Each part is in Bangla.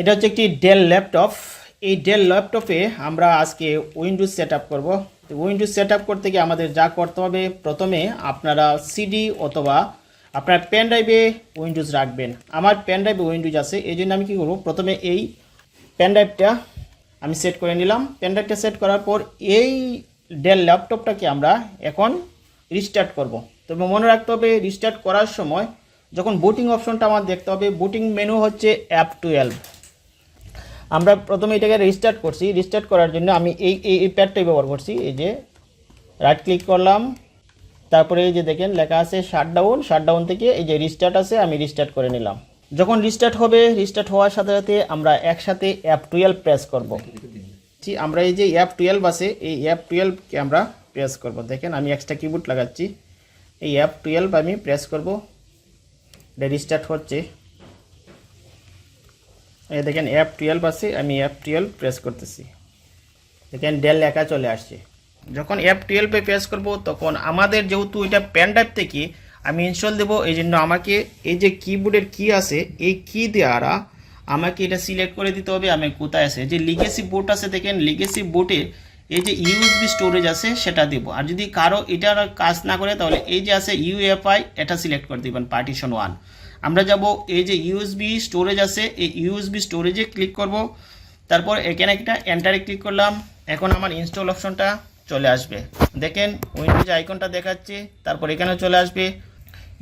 এটা হচ্ছে একটি ডেল ল্যাপটপ এই ডেল ল্যাপটপে আমরা আজকে উইন্ডোজ সেট আপ করব। উইন্ডোজ সেট আপ করতে গিয়ে আমাদের যা করতে হবে, প্রথমে আপনারা সিডি অথবা আপনার পেন ড্রাইভে উইন্ডোজ রাখবেন। আমার পেন ড্রাইভে উইন্ডোজ আছে, এই জন্য আমি কী করব, প্রথমে এই পেন ড্রাইভটা আমি সেট করে নিলাম। পেন ড্রাইভটা সেট করার পর এই ডেল ল্যাপটপটাকে আমরা এখন রিস্টার্ট করব। তবে মনে রাখতে হবে রিস্টার্ট করার সময় যখন বুটিং অপশনটা আমার দেখতে হবে বুটিং মেনু হচ্ছে অ্যাপ টুয়েলভ আমরা প্রথমে এটাকে রিস্টার্ট করছি। রিস্টার্ট করার জন্য আমি এই এই প্যাডটাই ব্যবহার করছি। এই যে রাইট ক্লিক করলাম। তারপরে এই যে দেখেন লেখা আছে শাটডাউন শাটডাউন থেকে এই যে রিস্টার্ট আছে আমি রিস্টার্ট করে নিলাম। যখন রিস্টার্ট হবে রিস্টার্ট হওয়ার সাথে সাথে আমরা একসাথে অ্যাপ টুয়েলভ প্রেস করব। জি, আমরা এই যে অ্যাপ টুয়েলভ আছে এই অ্যাপ টুয়েলভকে আমরা প্রেস করব। দেখেন আমি এক্সট্রা কিবোর্ড লাগাচ্ছি। এই অ্যাপ টুয়েলভ আমি প্রেস করব। এটা রিস্টার্ট হচ্ছে। এই দেখেন অ্যাপ টুয়েলভ আছে, আমি অ্যাপ টুয়েলভ প্রেস করতেছি। দেখেন ডেল লেখা চলে আসছে। যখন অ্যাপ টুয়েলভে প্রেস করব, তখন আমাদের যেহেতু এটা প্যান ড্রাইভ থেকে আমি ইনস্টল দেবো এই জন্য আমাকে এই যে কিবোর্ডের কি আছে, এই কি দ্বারা আমাকে এটা সিলেক্ট করে দিতে হবে, আমি কোথায় আছে? যে লিগেসি বোর্ড আছে, দেখেন লিগেসি বোর্ডে এই যে ইউএসবি স্টোরেজ আছে, সেটা দেব। আর যদি কারও এটা কাজ না করে, তাহলে এই যে আছে ইউএফআই এটা সিলেক্ট করে দিবেন পার্টিশন ওয়ান আমরা যাব এই যে ইউএসবি স্টোরেজ আছে, এই ইউএসবি স্টোরেজে ক্লিক করব। তারপর এখানে একটা এন্টারে ক্লিক করলাম। এখন আমার ইনস্টল অপশনটা চলে আসবে। দেখেন উইন্ডোজ আইকনটা দেখাচ্ছে, তারপর এখানে চলে আসবে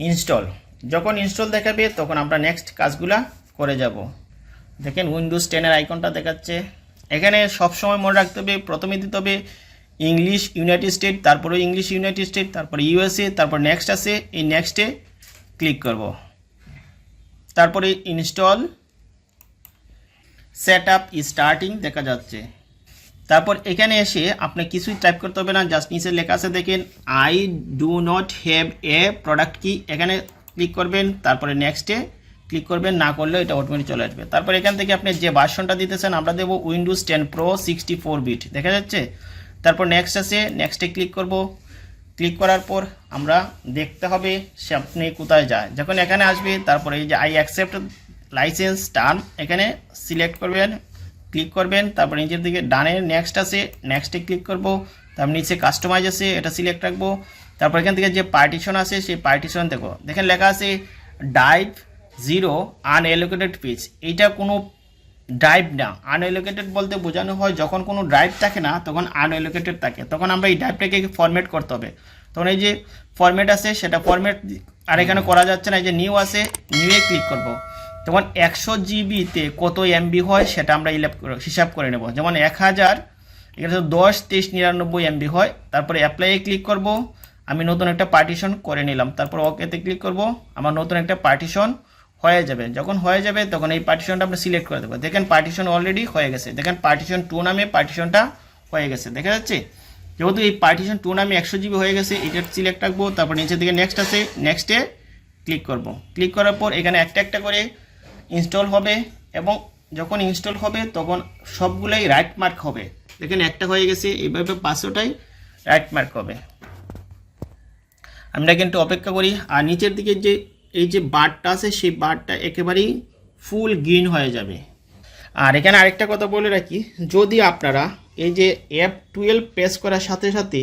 ইনস্টল যখন ইনস্টল দেখাবে, তখন আমরা নেক্সট কাজগুলা করে যাব। দেখেন উইন্ডোজ টেনের আইকনটা দেখাচ্ছে। এখানে সবসময় মনে রাখতে হবে, প্রথমে দিতে হবে ইংলিশ ইউনাইটেড স্টেট তারপরে ইংলিশ ইউনাইটেড স্টেট তারপরে ইউএসএ তারপর নেক্সট আছে, এই নেক্সটে ক্লিক করব। তারপরে ইনস্টল সেট আপ স্টার্টিং দেখা যাচ্ছে। তারপর এখানে এসে আপনি কিছুই টাইপ করতে হবে না, জাস্ট নিচে লেখা আছে দেখেন I do not have a product key এখানে ক্লিক করবেন, তারপরে নেক্সটে ক্লিক করবেন, না করলে এটা অটোমেটিক চলে আসবে। তারপর এখান থেকে আপনি যে ভার্সনটা দিতেছেন, আমরা দেবো Windows ten pro sixty four bit দেখা যাচ্ছে? তারপর নেক্সট আছে নেক্সটে ক্লিক করব। ক্লিক করার পর আমরা দেখতে হবে সে আপনি কোথায় যায়। যখন এখানে আসবে, তারপরে এই যে আই অ্যাকসেপ্ট লাইসেন্স টার্ম এখানে সিলেক্ট করবেন, ক্লিক করবেন, তারপর নিচের দিকে ডানে নেক্সট আছে নেক্সটে ক্লিক করব, তারপর নিচে কাস্টমাইজ আছে, এটা সিলেক্ট রাখব, তারপর এখান থেকে যে পার্টিশন আছে, সেই পার্টিশন দেখো, দেখেন লেখা আছে ডাইভ জিরো আনএলোকেটেড পেজ এইটা কোনো ড্রাইভ না। আনএলোকেটেড বলতে বোঝানো হয় যখন কোনো ড্রাইভ থাকে না, তখন আনএলোকেটেড থাকে। তখন আমরা এই ড্রাইভটাকে ফরম্যাট করতে হবে। তখন এই যে ফরম্যাট আছে, সেটা ফরম্যাট আর এখানে করা যাচ্ছে না, এই যে নিউ আছে নিউয়ে ক্লিক করব। তখন একশো জিবিতে কত এমবি হয়, সেটা আমরা হিসাব করে নেব। যেমন এক হাজার, এখানে তো দশ, তেইশ, নিরানব্বই এমবি হয়। তারপরে অ্যাপ্লাইয়ে ক্লিক করব। আমি নতুন একটা পার্টিশন করে নিলাম। তারপর ওকেতে ক্লিক করব। আমার নতুন একটা পার্টিশন হয়ে যাবে। যখন হয়ে যাবে, তখন এই পার্টিশনটা আমরা সিলেক্ট করে দেবো। দেখেন পার্টিশন অলরেডি হয়ে গেছে। দেখেন পার্টিশন টু নামে পার্টিশনটা হয়ে গেছে। দেখা যাচ্ছে? যেহেতু এই পার্টিশন টু নামে একশো জিবি হয়ে গেছে, এটা সিলেক্ট রাখব। তারপর নিচের দিকে নেক্সট আছে নেক্সটে ক্লিক করব। ক্লিক করার পর এখানে একটা একটা করে ইনস্টল হবে এবং যখন ইনস্টল হবে, তখন সবগুলাই রাইট মার্ক হবে। দেখেন একটা হয়ে গেছে, এইভাবে পাঁচশোটাই রাইট মার্ক হবে। আমরা কিন্তু অপেক্ষা করি। আর নিচের দিকে যে এই যে বারটা আছে, সেই বারটা একেবারেই ফুল গ্রিন হয়ে যাবে। আর এখানে আরেকটা কথা বলে রাখি, যদি আপনারা এই যে অ্যাপ টুয়েলভ প্রেস করার সাথে সাথে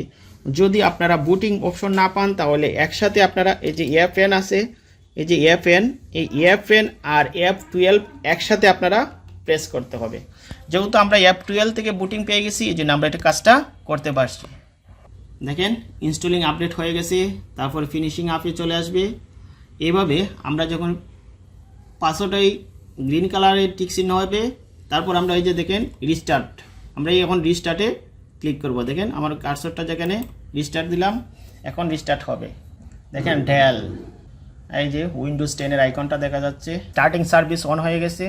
যদি আপনারা বুটিং অপশন না পান, তাহলে একসাথে আপনারা এই যে অ্যাপ এন আছে, এই যে অ্যাপ এন এই অ্যাপ এন আর অ্যাপ টুয়েলভ একসাথে আপনারা প্রেস করতে হবে। যেহেতু আমরা অ্যাপ টুয়েলভ থেকে বুটিং পেয়ে গেছি, এই জন্য আমরা এটা কাজটা করতে পারছি। দেখেন ইনস্টলিং আপডেট হয়ে গেছে, তারপর ফিনিশিং আপে চলে আসবে। এইভাবে আমরা যখন পাঁচশোটাই গ্রিন কালারের টিক চিহ্ন হবে, তারপর আমরা এই যে দেখেন রিস্টার্ট আমরা এখন রিস্টার্টে ক্লিক করব। দেখেন আমার কার্সরটা যেখানে রিস্টার্ট দিলাম, এখন রিস্টার্ট হবে। দেখেন ড্যাল এই যে উইন্ডোজ টেনের আইকনটা দেখা যাচ্ছে। স্টার্টিং সার্ভিস অন হয়ে গেছে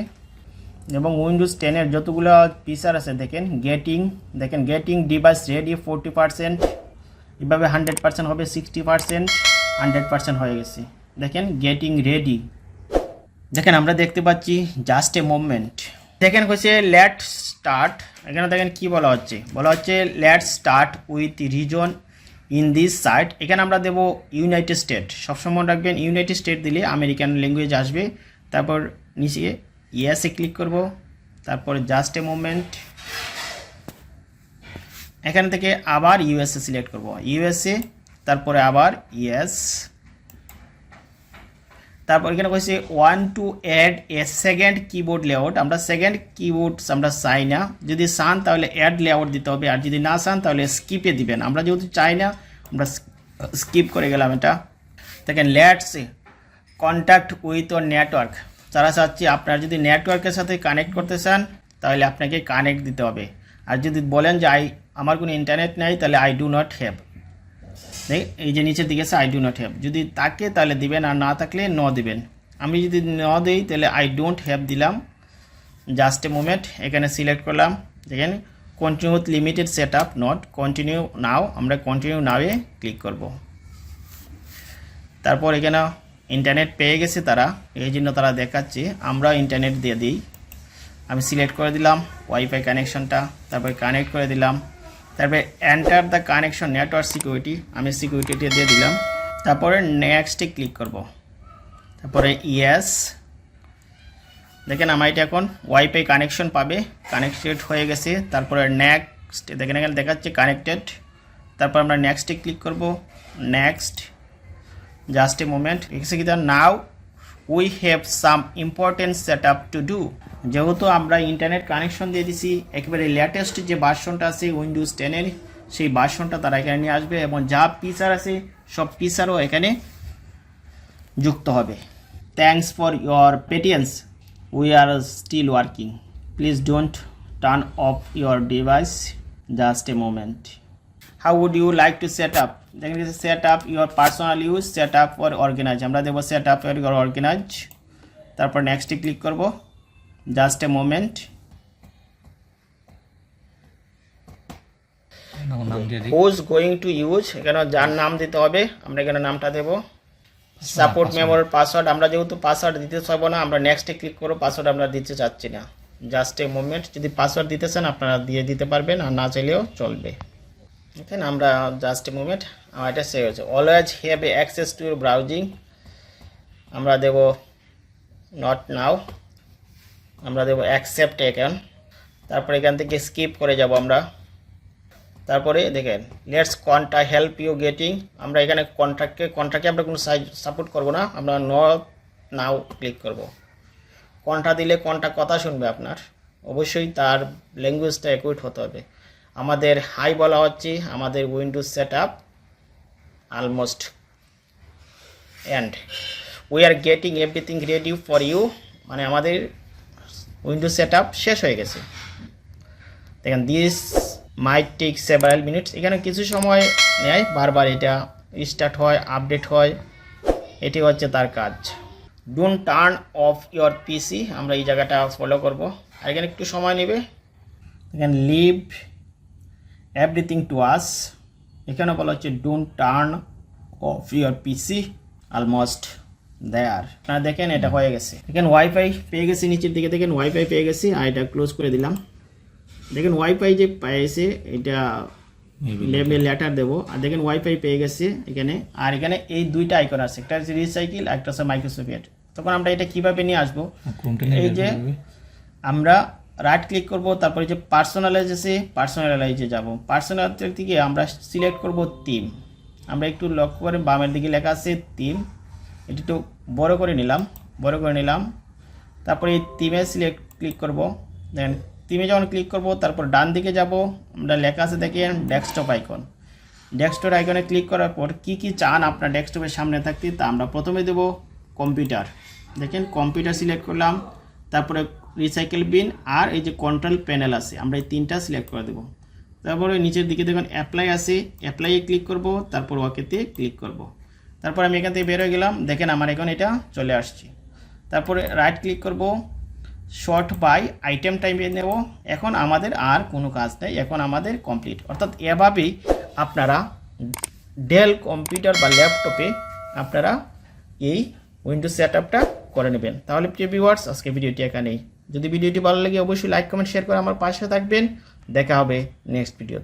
এবং উইন্ডোজ টেনের যতগুলো ফিচার আছে, দেখেন গেটিং দেখেন getting device ready forty percent এভাবে হান্ড্রেড পার্সেন্ট হবে সিক্সটি পার্সেন্ট হান্ড্রেড পার্সেন্ট হয়ে গেছে। দেখেন গেটিং রেডি দেখেন, আমরা দেখতে পাচ্ছি জাস্ট এ মুভমেন্ট দেখেন, হচ্ছে লেট স্টার্ট এখানে দেখেন, কি বলা হচ্ছে? বলা হচ্ছে let start with region in this site এখানে আমরা দেবো ইউনাইটেড স্টেট সবসময় মনে রাখবেন ইউনাইটেড স্টেট দিলে আমেরিকান ল্যাঙ্গুয়েজ আসবে। তারপর নিচে ইয়েসে ক্লিক করব। তারপরে জাস্ট এ মুভমেন্ট এখান থেকে আবার ইউএসএ সিলেক্ট করব। ইউএসএ তারপরে আবার ইয়েস তারপর এখানে কইছে want to add a second keyboard layout আমরা সেকেন্ড কিবোর্ড আমরা চাই না। যদি চান তাহলে অ্যাড লেআউট দিতে হবে, আর যদি না চান তাহলে স্কিপে দিবেন। আমরা যেহেতু চাই না, আমরা স্কিপ করে গেলাম এটা। দেখেন লেটস কন্ট্যাক্ট উইথ ওর নেটওয়ার্ক তারা চাচ্ছি, আপনার যদি নেটওয়ার্কের সাথে কানেক্ট করতে চান, তাহলে আপনাকে কানেক্ট দিতে হবে। আর যদি বলেন যে, আই, আমার কোনো ইন্টারনেট নেই, তাহলে আই ডু নট হ্যাভ এই যে নিচের দিকে আছে আই ডু নট হ্যাভ যদি থাকে তাহলে দিবেন আর না থাকলে ন দিবেন। আমি যদি ন দিই, তাহলে আই ডোন্ট হ্যাভ দিলাম। জাস্ট এ মোমেন্ট এখানে সিলেক্ট করলাম। দেখেন continue with limited set up not continue now আমরা কন্টিনিউ নাওয়ে ক্লিক করব। তারপর এখানে ইন্টারনেট পেয়ে গেছে তারা, এই জন্য তারা দেখাচ্ছে, আমরা ইন্টারনেট দিয়ে দিই। আমি সিলেক্ট করে দিলাম ওয়াইফাই কানেকশনটা তারপরে কানেক্ট করে দিলাম। তারপরে enter the connection network security আমি সিকিউরিটিটা দিয়ে দিলাম। তারপরে নেক্সটে ক্লিক করব। তারপরে ইয়েস দেখেন আমার এটা এখন ওয়াইফাই কানেকশন পাবে কানেক্টেড হয়ে গেছে। তারপরে নেক্সট দেখেন এখানে দেখাচ্ছে কানেক্টেড তারপর আমরা নেক্সটে ক্লিক করব। নেক্সট জাস্ট এ মোমেন্ট এসে কি now we have some important set up to do যেহেতু আমরা ইন্টারনেট কানেকশন দিয়ে দিছি, একেবারে লেটেস্ট যে ভার্সনটা আছে উইন্ডোজ টেনের সেই ভার্সনটা তারা এখানে নিয়ে আসবে এবং যা ফিচার আছে, সব ফিচারও এখানে যুক্ত হবে। Thanks for your patience we are still working please don't turn off your device just a moment how would you like to set up দেখেন set up your personal use set up for organize আমরা দেবো set up for your organize তারপর নেক্সটে ক্লিক করব। Just a moment. Who's going to use এখানে যার নাম দিতে হবে আমরা এখানে নামটা দেব। সাপোর্ট মেমোরির পাসওয়ার্ড আমরা যেহেতু পাসওয়ার্ড দিতে চাইব না আমরা নেক্সটে ক্লিক করব পাসওয়ার্ড আমরা দিতে চাচ্ছি না। জাস্ট এ মোমেন্ট যদি পাসওয়ার্ড দিতে চান আপনারা দিয়ে দিতে পারবেন আর না চাইলেও চলবে। দেখেন আমরা জাস্ট এ মুভমেন্ট আমার এটা সেভ হয়েছে। Always have a access to your browsing আমরা দেব নট নাও আমরা দেব অ্যাকসেপ্ট এখান তারপরে এখান থেকে স্কিপ করে যাব আমরা। তারপরে দেখেন let's Cortana help you getting আমরা এখানে কন্ট্রাক্টকে কন্ট্রাক্টকে আমরা কোনো সাইজ সাপোর্ট করব না, আমরা ন নাও ক্লিক করব। কন্টা দিলে কন্টা কথা শুনবে আপনার। অবশ্যই তার ল্যাঙ্গুয়েজটা একুইট হতে হবে। আমাদের হাই বলা হচ্ছে, আমাদের Windows set up almost and we are getting everything ready for you মানে আমাদের উইন্ডোজ সেট শেষ হয়ে গেছে। দেখেন this might take several minutes এখানে কিছু সময় নেয়, বারবার এটা স্টার্ট হয় আপডেট হয়। এটি হচ্ছে তার কাজ। Don't turn off your PC আমরা এই জায়গাটা ফলো করব। আর এখানে একটু সময় নেবে। এখানে লিভ এভরিথিং টু আস এখানে বলা হচ্ছে don't turn off your PC almost there আপনারা দেখেন এটা হয়ে গেছে। দেখেন ওয়াইফাই পেয়ে গেছি নিচের দিকে। দেখেন ওয়াইফাই পেয়ে গেছি। আর এটা ক্লোজ করে দিলাম। দেখেন ওয়াইফাই যে পেয়েছে এটা লেবেল লেটার দেবো। আর দেখেন ওয়াইফাই পেয়ে গেছে এখানে। আর এখানে এই দুইটা আইকন আছে। একটা হচ্ছে রিসাইকেল একটা হচ্ছে মাইক্রোসফট তখন আমরা এটা কীভাবে নিয়ে আসব? এই যে আমরা রাইট ক্লিক করব তারপরে যে পার্সোনালাইজ আছে পার্সোনালাইজে যাব। পার্সোনাল থেকে আমরা সিলেক্ট করব থিম আমরা একটু লক্ষ্য করে বামের দিকে লেখা আছে থিম এটি একটু বড় করে নিলাম, বড় করে নিলাম। তারপরে এই থিমে সিলেক্ট ক্লিক করব। দেন তিমে যখন ক্লিক করব, তারপর ডান দিকে যাব। আমরা লেখা আছে দেখেন ডেস্কটপ আইকন ডেস্কটপ আইকনে ক্লিক করার পর কি কি চান আপনার ডেস্কটপের সামনে থাকতে, তা আমরা প্রথমে দেব কম্পিউটার দেখেন কম্পিউটার সিলেক্ট করলাম। তারপরে রিসাইকেল বিন আর এই যে কন্ট্রোল প্যানেল আছে, আমরা এই তিনটা সিলেক্ট করে দেবো। তারপরে নিচের দিকে দেখুন অ্যাপ্লাই আছে। অ্যাপ্লাইয়ে ক্লিক করব, তারপর ওকেতে ক্লিক করব। তারপর আমি এখান থেকে বের হয়ে গেলাম। দেখেন আমার এখন এটা চলে আসছে। তারপরে রাইট ক্লিক করব। শর্ট বাই আইটেম টাইমে নেব। এখন আমাদের আর কোনো কাজ নেই। এখন আমাদের কমপ্লিট অর্থাৎ এভাবেই আপনারা ডেল কম্পিউটার বা ল্যাপটপে আপনারা এই উইন্ডোজ সেট আপটা করে নেবেন। তাহলে প্রিয় ভিউয়ার্স আজকে ভিডিওটি এখানেই। যদি ভিডিওটি ভালো লাগে, অবশ্যই লাইক কমেন্ট শেয়ার করে আমার পাশে থাকবেন। দেখা হবে নেক্সট ভিডিওতে